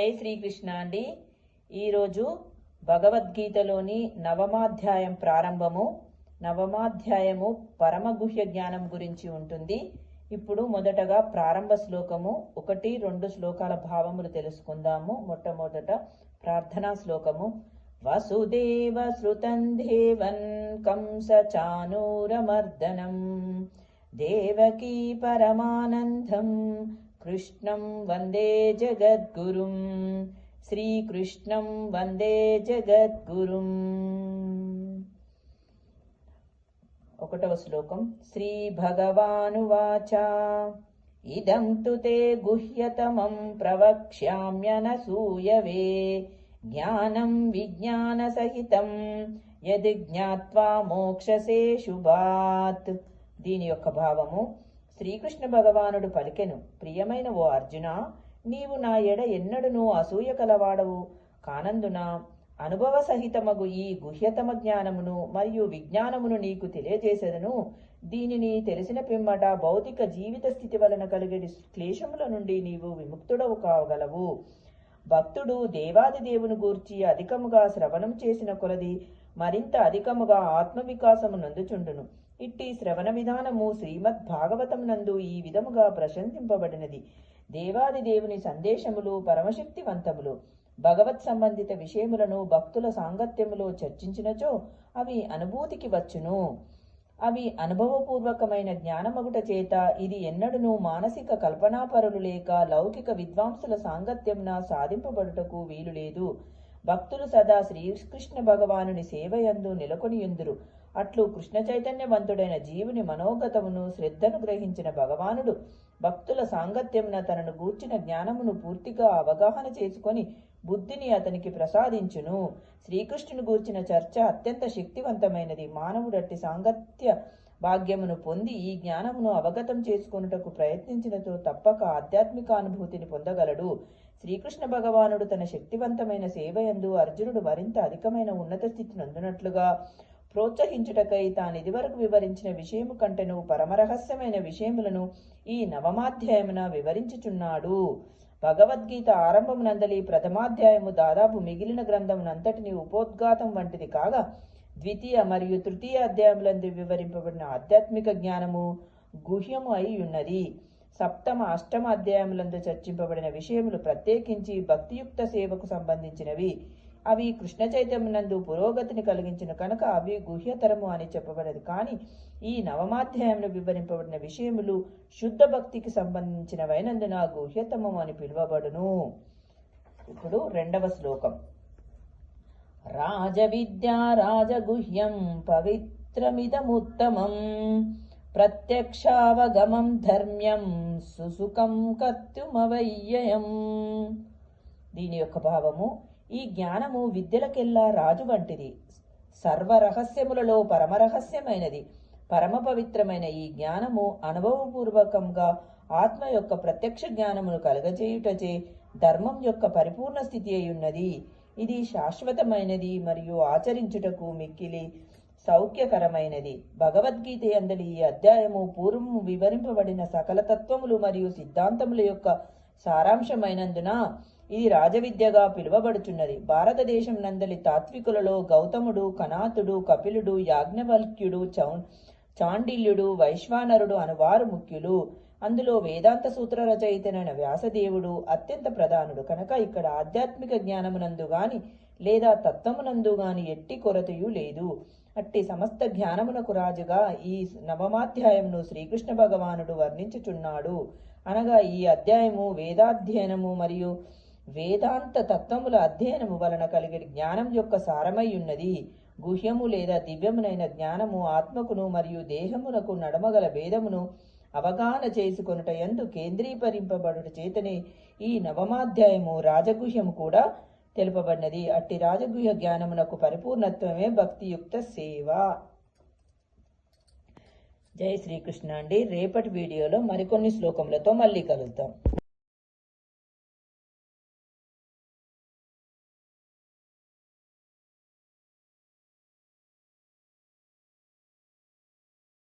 జై శ్రీకృష్ణ అండి. ఈరోజు భగవద్గీతలోని నవమాధ్యాయం ప్రారంభము నవమాధ్యాయము పరమగుహ్య జ్ఞానం గురించి ఉంటుంది. ఇప్పుడు మొదటగా ప్రారంభ శ్లోకము ఒకటి రెండు శ్లోకాల భావములు తెలుసుకుందాము. మొట్టమొదట ప్రార్థనా శ్లోకము. వసుదేవ శృతం దేవన్ కంస చానూరమర్దనం దేవకీ పరమానందం కృష్ణం వందే జగద్గురుం శ్రీకృష్ణం వందే జగద్గురుం ఒకటవ శ్లోకం శ్రీ భగవానువాచ ఇదం తు తే గుహ్యతమం ప్రవక్ష్యామ్యనసూయవే జ్ఞానం విజ్ఞాన సహితం యది జ్ఞాత్వా మోక్షసే శుభాత్ దీని యొక్క భావము శ్రీకృష్ణ భగవానుడు పలికెను ప్రియమైన ఓ అర్జున నీవు నా ఎడ ఎన్నడును అసూయ కలవాడవు. కానందున అనుభవ సహితమగు ఈ గుహ్యతమ జ్ఞానమును మరియు విజ్ఞానమును నీకు తెలియజేసేదను. దీనిని తెలిసిన పిమ్మట భౌతిక జీవిత స్థితి వలన కలిగే క్లేశముల నుండి నీవు విముక్తుడవు కావగలవు. భక్తుడు దేవాది దేవుని గూర్చి అధికముగా శ్రవణం చేసిన కొలది మరింత అధికముగా ఆత్మవికాసము నందుచుండును. ఇట్టి శ్రవణ విధానము శ్రీమద్ భాగవతం నందు ఈ విధముగా ప్రశంసింపబడినది. దేవాది దేవుని సందేశములు పరమశక్తివంతములు. భగవత్ సంబంధిత విషయములను భక్తుల సాంగత్యములో చర్చించినచో అవి అనుభూతికి వచ్చును. అవి అనుభవపూర్వకమైన జ్ఞానమగుట చేత ఇది ఎన్నడూనూ మానసిక కల్పనాపరులు లేక లౌకిక విద్వాంసుల సాంగత్యమున సాధింపబడుటకు వీలు లేదు భక్తులు సదా శ్రీకృష్ణ భగవానుని సేవయందు నెలకొనియుందురు. అట్లు కృష్ణ చైతన్యవంతుడైన జీవుని మనోగతమును శ్రద్ధను గ్రహించిన భగవానుడు భక్తుల సాంగత్యమున తనను గూర్చిన జ్ఞానమును పూర్తిగా అవగాహన చేసుకొని బుద్ధిని అతనికి ప్రసాదించును. శ్రీకృష్ణుని గూర్చిన చర్చ అత్యంత శక్తివంతమైనది. మానవుడట్టి సాంగత్య భాగ్యమును పొంది ఈ జ్ఞానమును అవగతం చేసుకొనుటకు ప్రయత్నించినతో తప్పక ఆధ్యాత్మిక అనుభూతిని పొందగలడు. శ్రీకృష్ణ భగవానుడు తన శక్తివంతమైన సేవయందు అర్జునుడు మరింత అధికమైన ఉన్నత స్థితి అందునట్లుగా ప్రోత్సహించుటకై తాను ఇదివరకు వివరించిన విషయము కంటెను పరమరహస్యమైన విషయములను ఈ నవమాధ్యాయమున వివరించుచున్నాడు. భగవద్గీత ఆరంభమునందలి ప్రథమాధ్యాయము దాదాపు మిగిలిన గ్రంథమునంతటిని ఉపోద్ఘాతం వంటిది కాగా ద్వితీయ మరియు తృతీయ అధ్యాయములందు వివరింపబడిన ఆధ్యాత్మిక జ్ఞానము గుహ్యము అయి ఉన్నది సప్తమ అష్టమ అధ్యాయములందు చర్చింపబడిన విషయములు ప్రత్యేకించి భక్తియుక్త సేవకు సంబంధించినవి. అవి కృష్ణ చైతన్యనందు పురోగతిని కలిగించిన కనుక అవి గుహ్యతరము అని చెప్పబడదు. కానీ ఈ నవమాధ్యాయంలో వివరింపబడిన విషయములు శుద్ధ భక్తికి సంబంధించినవైనందున గుహ్యతమము అని పిలువబడును. ఇప్పుడు రెండవ శ్లోకం. రాజవిద్యా రాజగుహ్యం పవిత్రమిదముత్తమం. ప్రత్యక్షావగమం ధర్మ్యం సుసుకం కత్యుమవయ్యయం దీని యొక్క భావము ఈ జ్ఞానము విద్యలకెల్లా రాజు వంటిది. సర్వరహస్యములలో పరమరహస్యమైనది. పరమ పవిత్రమైన ఈ జ్ఞానము అనుభవపూర్వకంగా ఆత్మ యొక్క ప్రత్యక్ష జ్ఞానమును కలగజేయుటచే ధర్మం యొక్క పరిపూర్ణ స్థితి అయి ఉన్నది ఇది శాశ్వతమైనది మరియు ఆచరించుటకు మిక్కిలి సౌఖ్యకరమైనది. భగవద్గీత అందలి ఈ అధ్యాయము పూర్వము వివరింపబడిన సకల తత్వములు మరియు సిద్ధాంతముల యొక్క సారాంశమైనందున ఇది రాజవిద్యగా పిలువబడుచున్నది. భారతదేశం నందలి తాత్వికులలో గౌతముడు కనాతుడు కపిలుడు యాజ్ఞవల్క్యుడు చౌ చాండిల్యుడు వైశ్వానరుడు అనువారు ముఖ్యులు. అందులో వేదాంత సూత్ర రచయితనైన వ్యాసదేవుడు అత్యంత ప్రధానుడు. కనుక ఇక్కడ ఆధ్యాత్మిక జ్ఞానమునందు గాని లేదా తత్వమునందు గాని ఎట్టి కొరతయు లేదు. అట్టి సమస్త జ్ఞానమునకు రాజుగా ఈ నవమాధ్యాయమును శ్రీకృష్ణ భగవానుడు వర్ణించుచున్నాడు. అనగా ఈ అధ్యాయము వేదాధ్యయనము మరియు వేదాంత తత్వముల అధ్యయనము వలన కలిగే జ్ఞానం యొక్క సారమై ఉన్నది గుహ్యము లేదా దివ్యమునైన జ్ఞానము ఆత్మకును మరియు దేహమునకు నడమగల భేదమును అవగాహన చేసుకొనుట ఎందు కేంద్రీకరింపబడుట చేతనే ఈ నవమాధ్యాయము రాజగుహ్యము కూడా తెలుపబడినది. అట్టి రాజగుహ్య జ్ఞానమునకు పరిపూర్ణత్వమే భక్తియుక్త సేవ. జై శ్రీకృష్ణ అండి. రేపటి వీడియోలో మరికొన్ని శ్లోకములతో మళ్ళీ కలుద్దాం.